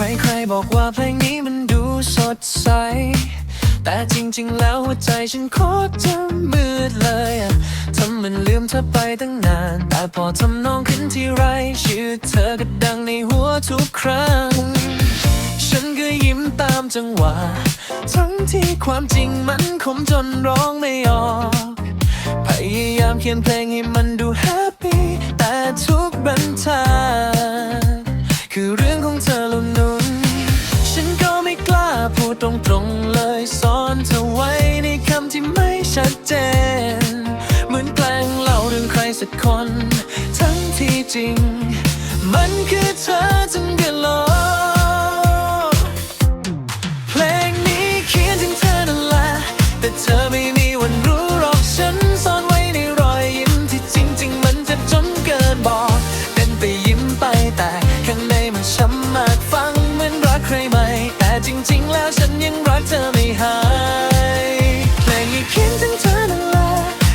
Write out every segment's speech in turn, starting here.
ใครๆบอกว่าเพลงนี้มันดูสดใส แต่จริงๆแล้วหัวใจฉันโคตรจะมืดเลยทำมันลืมเธอไปตั้งนาน แต่พอทำนองขึ้นที่ไร ชื่อเธอก็ดังในหัวทุกครั้ง ฉันก็ยิ้มตามจังหวะ ทั้งที่ความจริงมันคมจนร้องไม่ออก พยายามเขียนเพลงให้มันดูแฮปปี้แต่ทุกบรรทัดคือเรื่องของเธอละนุนฉันก็ไม่กล้าพูดตรงเลยซ่อนเธอไว้ในคำที่ไม่ชัดเจน เหมือนแกล้งเล่าเรื่องใครสักคน ทั้งที่จริง มันคือเธอจนเดือดร้อนเพลงนี้เขียนถึงเธอนั่นแหละแต่เธอไม่มีวันรู้หรอกฉันซ่อนไว้ในรอยยิ้มที่จริง ๆ มันเจ็บจนเกินบอกเต้นไปยิ้มไปแต่ข้างในมันช้ำมากฟัง แล้วฉันยังรักเธอไม่หาย เพลงนี้เขียนถึงเธอนั่นแหละ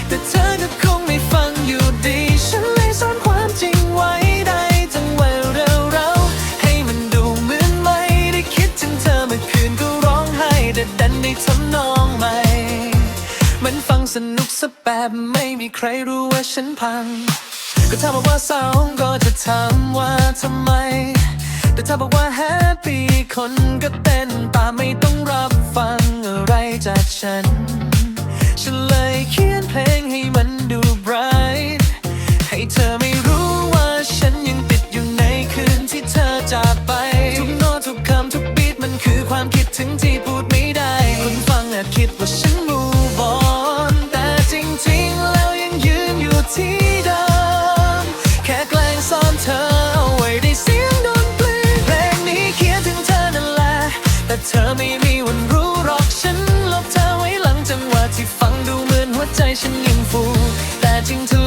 แต่เธอก็คงไม่ฟังอยู่ดี ฉันเลยซ่อนความจริงไว้ได้จังหวะเร็วๆให้มันดูเหมือนไม่ได้คิดถึงเธอเมื่อคืนก็ร้องไห้แต่ดันได้ทำนองใหม่ มันฟังสนุกสะแบบไม่มีใครรู้ว่าฉันพัง ก็ถ้าบอกว่าเศร้าก็จะถามว่าทำไม แต่ถ้าบอกว่าแฮปปี้คนก็เต้นตามไม่ต้องรับฟังอะไรจากฉัน เหมือนหัว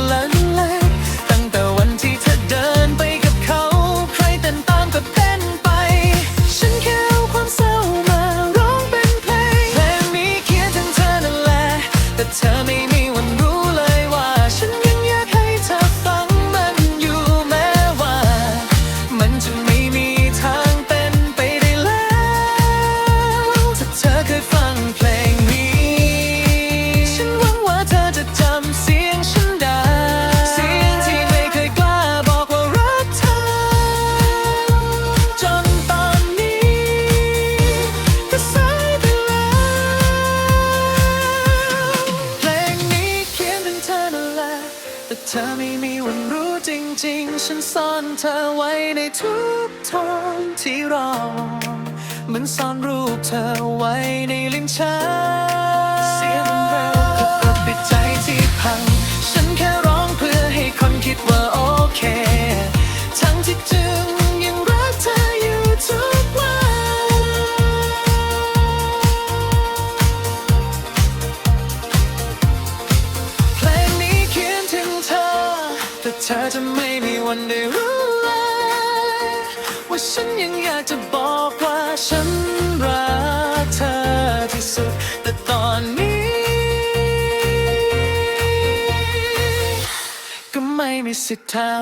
เธอไม่มีวันรู้จริงๆ ฉันซ่อนเธอไว้ในทุกทางที่ร้องเหมือนซ่อนรูปเธอไว้ในลิ้นชัก ธอจะไม่มีวันได้รู้เลยว่าฉันยังอยากจะบอกว่าฉันรักเธอที่สุด แต่ตอนนี้ ก็ไม่มีสิทธิ์เท่า